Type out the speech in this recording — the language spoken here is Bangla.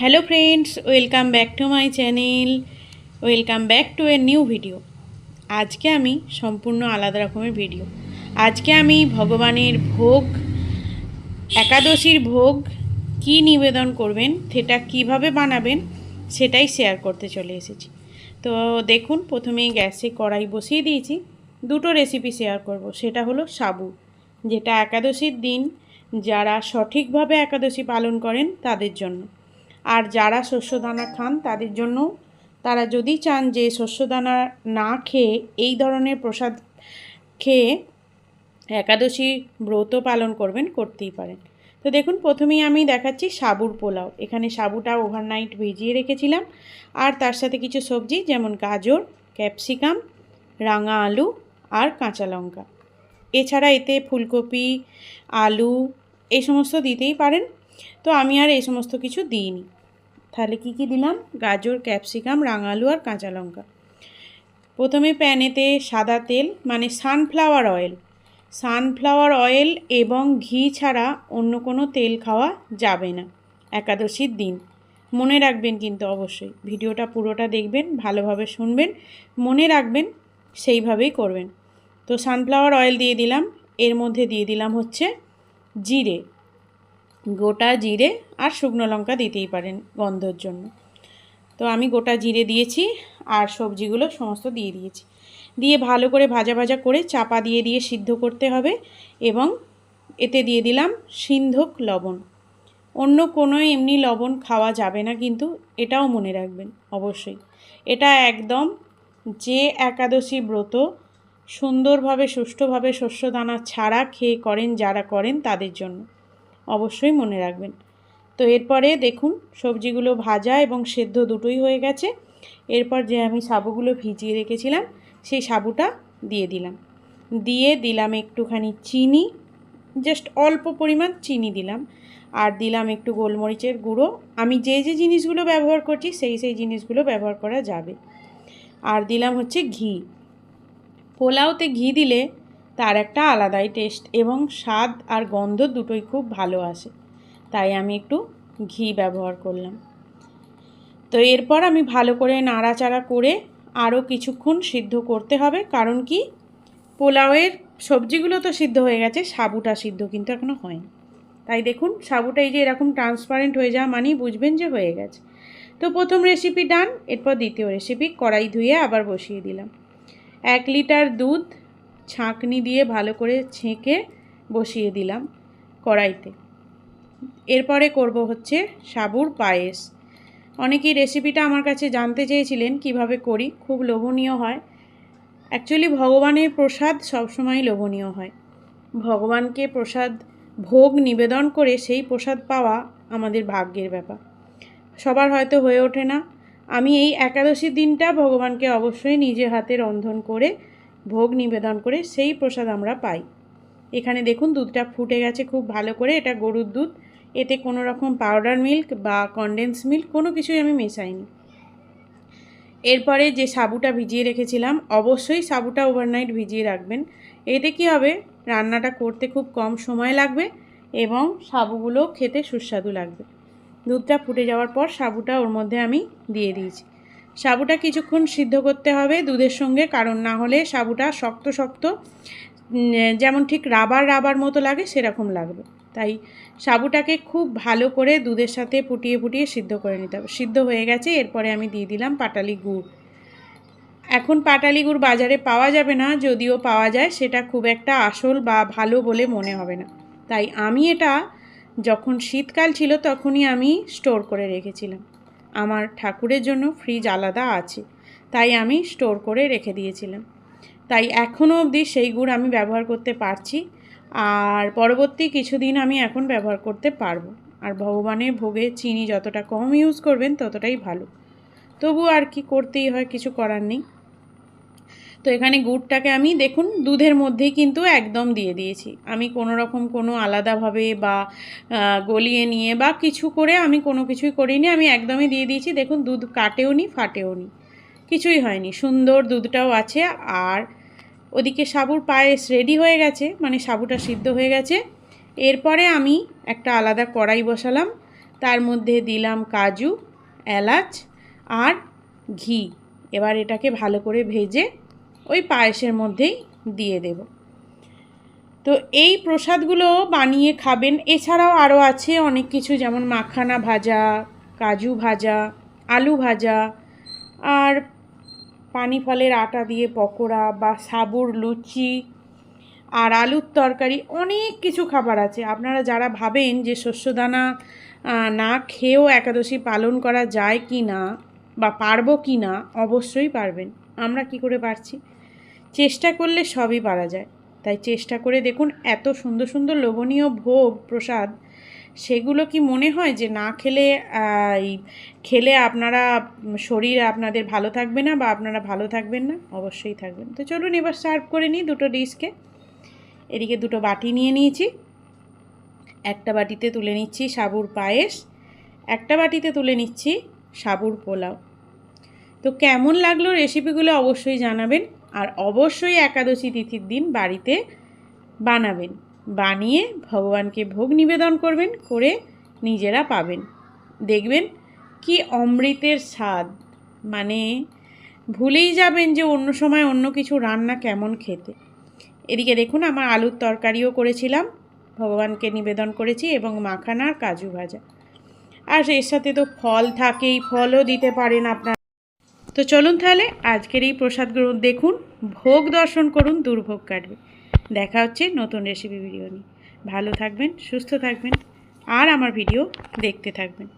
Hello friends welcome back to my channel welcome back to a new video আজকে আমি সম্পূর্ণ আলাদা রকমের ভিডিও আজকে আমি ভগবানের ভোগ, একাদশীর ভোগ কি নিবেদন করবেন, সেটা কীভাবে বানাবেন, সেটাই শেয়ার করতে চলে এসেছি। তো দেখুন প্রথমেই গ্যাসে কড়াই বসিয়ে দিয়েছি। দুটো রেসিপি শেয়ার করব, সেটা হলো সাবু, যেটা একাদশীর দিন যারা সঠিকভাবে একাদশী পালন করেন তাদের জন্য। আর যারা শস্যদানা খান, তাদের জন্য তারা যদি চান যে শস্যদানা না খেয়ে এই ধরনের প্রসাদ খেয়ে একাদশী ব্রত পালন করবেন, করতেই পারেন। তো দেখুন, প্রথমেই আমি দেখাচ্ছি সাবুর পোলাও। এখানে সাবুটা ওভারনাইট ভিজিয়ে রেখেছিলাম। আর তার সাথে কিছু সবজি, যেমন গাজর, ক্যাপসিকাম, রাঙা আলু আর কাঁচা লঙ্কা। এছাড়া এতে ফুলকপি, আলু, এই সমস্ত দিতেই পারেন। তো আমি আর এই সমস্ত কিছু দিইনি। তাহলে কি কি দিলাম? গাজর, ক্যাপসিকাম, রাঙালু আর কাঁচা লঙ্কা। প্রথমে প্যানেতে সাদা তেল মানে সানফ্লাওয়ার অয়েল সানফ্লাওয়ার অয়েল এবং ঘি ছাড়া অন্য কোনো তেল খাওয়া যাবে না। একাদশীর দিন। মনে রাখবেন কিন্তু অবশ্যই, ভিডিওটা পুরোটা দেখবেন, ভালোভাবে শুনবেন, মনে রাখবেন, সেইভাবেই করবেন। তো সানফ্লাওয়ার অয়েল দিয়ে দিলাম, এর মধ্যে দিয়ে দিলাম হচ্ছে জিরে। গোটা জিরে আর শুকনো লঙ্কা দিতেই পারেন গন্ধর জন্য। তো আমি গোটা জিরে দিয়েছি আর সবজিগুলো সমস্ত দিয়ে দিয়েছি। দিয়ে ভালো করে ভাজা ভাজা করে চাপা দিয়ে দিয়ে সিদ্ধ করতে হবে এবং এতে দিয়ে দিলাম সিন্ধক লবণ। অন্য কোনো এমনি লবণ খাওয়া যাবে না কিন্তু এটাও মনে রাখবেন অবশ্যই। এটা একদম যে একাদশী ব্রত সুন্দরভাবে, সুষ্ঠুভাবে শস্যদানা ছাড়া খেয়ে করেন, যারা করেন তাদের জন্য। অবশ্যই মনে রাখবেন। তো এরপরে দেখুন, সবজিগুলো ভাজা এবং সেদ্ধ দুটোই হয়ে গেছে। এরপর যে আমি সাবুগুলো ভিজিয়ে রেখেছিলাম, সেই সাবুটা দিয়ে দিলাম। দিয়ে দিলাম একটুখানি চিনি জাস্ট অল্প পরিমাণ চিনি দিলাম। আর দিলাম একটু গোলমরিচের গুঁড়ো। আমি যে যে জিনিসগুলো ব্যবহার করছি, সেই সেই জিনিসগুলো ব্যবহার করা যাবে। আর দিলাম হচ্ছে ঘি। পোলাওতে ঘি দিলে তার একটা আলাদাই টেস্ট এবং স্বাদ আর গন্ধ দুটোই খুব ভালো আসে। তাই আমি একটু ঘি ব্যবহার করলাম। তো এরপর আমি ভালো করে নাড়াচাড়া করে আরও কিছুক্ষণ সিদ্ধ করতে হবে। কারণ কি? পোলাওয়ের সবজিগুলো তো সিদ্ধ হয়ে গেছে, সাবুটা সিদ্ধ কিন্তু এখনও হয়নি। তাই দেখুন, সাবুটা এই যে এরকম ট্রান্সপারেন্ট হয়ে যাওয়া মানেই বুঝবেন যে হয়ে গেছে। তো প্রথম রেসিপি ডান এরপর দ্বিতীয় রেসিপি কড়াই ধুয়ে আবার বসিয়ে দিলাম। এক লিটার দুধ ছাঁকনি দিয়ে ভালো করে ছেঁকে বসিয়ে দিলাম কড়াইতে। এরপরে করব হচ্ছে সাবুর পায়েস। অনেকেই রেসিপিটা আমার কাছে জানতে চেয়েছিলেন, কীভাবে করি? খুব লোভনীয় হয়। অ্যাকচুয়ালি ভগবানের প্রসাদ সবসময় লোভনীয় হয়। ভগবানকে প্রসাদ, ভোগ নিবেদন করে সেই প্রসাদ পাওয়া আমাদের ভাগ্যের ব্যাপার। সবার হয়তো হয়ে ওঠে না। আমি এই একাদশীর দিনটা ভগবানকে অবশ্যই নিজের হাতে রন্ধন করে ভোগ নিবেদন করে সেই প্রসাদ আমরা পাই। এখানে দেখুন দুধটা ফুটে গেছে খুব ভালো করে। এটা গরুর দুধ। এতে কোনো রকম পাউডার মিল্ক বা কনডেন্স মিল্ক কোনো কিছুই আমি মেশাইনি। এরপরে যে সাবুটা ভিজিয়ে রেখেছিলাম, অবশ্যই সাবুটা ওভারনাইট ভিজিয়ে রাখবেন। এতে কি হবে? রান্নাটা করতে খুব কম সময় লাগবে এবং সাবুগুলো খেতে সুস্বাদু লাগবে। দুধটা ফুটে যাওয়ার পর সাবুটা ওর মধ্যে আমি দিয়ে দিয়েছি। সাবুটা কিছুক্ষণ সিদ্ধ করতে হবে দুধের সঙ্গে, কারণ না হলে সাবুটা শক্ত শক্ত যেমন ঠিক রাবার রাবার মতো লাগে সেরকম লাগবে। তাই সাবুটাকে খুব ভালো করে দুধের সাথে ফুটিয়ে ফুটিয়ে সিদ্ধ করে নিতে হবে। সিদ্ধ হয়ে গেছে, এরপরে আমি দিয়ে দিলাম পাটালি গুড়। এখন পাটালি গুড় বাজারে পাওয়া যাবে না, যদিও পাওয়া যায়, সেটা খুব একটা আসল বা ভালো বলে মনে হবে না। তাই আমি এটা যখন শীতকাল ছিল, তখনই আমি স্টোর করে রেখেছিলাম। আমার ঠাকুরের জন্য ফ্রিজ আলাদা আছে, তাই আমি স্টোর করে রেখে দিয়েছিলাম। তাই এখনও অবধি সেই গুড় আমি ব্যবহার করতে পারছি, আর পরবর্তী কিছুদিন আমি এখন ব্যবহার করতে পারব। আর ভগবানের ভোগে চিনি যতটা কম ইউজ করবেন ততটাই ভালো। তবু আর কি করতেই হয়, কিছু করার নেই। তো এখানে গুড়টাকে আমি দেখুন দুধের মধ্যেই কিন্তু একদম দিয়ে দিয়েছি। আমি কোনো রকম কোনো আলাদাভাবে বা গলিয়ে নিয়ে বা কিছু করে আমি কোনো কিছুই করিনি। আমি একদমই দিয়ে দিয়েছি। দেখুন দুধ কাটেও নি, ফাটেও নি। কিছুই হয়নি। সুন্দর দুধটাও আছে। আর ওদিকে সাবুর পায়েস রেডি হয়ে গেছে। মানে সাবুটা সিদ্ধ হয়ে গেছে। এরপরে আমি একটা আলাদা কড়াই বসালাম। তার মধ্যে দিলাম কাজু, এলাচ আর ঘি। এবার এটাকে ভালো করে ভেজে ওই পায়েসের মধ্যেই দিয়ে দেব। তো এই প্রসাদগুলো বানিয়ে খাবেন। এছাড়াও আরও আছে অনেক কিছু, যেমন মাখানা ভাজা, কাজু ভাজা, আলু ভাজা আর পানি ফলের আটা দিয়ে পকোড়া বা সাবুর লুচি আর আলুর তরকারি, অনেক কিছু খাবার আছে। আপনারা যারা ভাবেন যে শস্যদানা না খেয়েও একাদশী পালন করা যায় কি না বা পারব কি না অবশ্যই পারবেন। আমরা কি করে পারছি? চেষ্টা করলে সবই পারা যায়। তাই চেষ্টা করে দেখুন এত সুন্দর সুন্দর লোভনীয় ভোগ, প্রসাদ, সেগুলো কি মনে হয় যে না খেলে খেলে আপনারা, শরীর আপনাদের ভালো থাকবে না বা আপনারা ভালো থাকবেন না? অবশ্যই থাকবেন। তো চলুন এবার সার্ভ করে নিই দুটো ডিশকে। এদিকে দুটো বাটি নিয়ে নিয়েছি। একটা বাটিতে তুলে নিচ্ছি সাবুর পায়েস, একটা বাটিতে তুলে নিচ্ছি সাবুর পোলাও। তো কেমন লাগল রেসিপিগুলো অবশ্যই জানাবেন। আর অবশ্যই একাদশী তিথির দিন বাড়িতে বানাবেন। বানিয়ে ভগবানকে ভোগ নিবেদন করবেন, করে নিজেরা পাবেন। দেখবেন কি অমৃতের স্বাদ। মানে ভুলেই যাবেন যে অন্য সময় অন্য কিছু রান্না কেমন খেতে। এদিকে দেখুন, আমার আলুর তরকারিও করেছিলাম, ভগবানকে নিবেদন করেছি এবং মাখানার কাজু ভাজা। আর এর সাথে তো ফল থাকেই, ফলও দিতে পারেন আপনার। তো চলুন তাহলে আজকের এই প্রসাদ গ্রহণ দেখুন, ভোগ দর্শন করুন, দুর্ভোগ কাটবে। দেখা হচ্ছে নতুন রেসিপি ভিডিও নিয়ে। ভালো থাকবেন, সুস্থ থাকবেন, আর আমার ভিডিও দেখতে থাকবেন।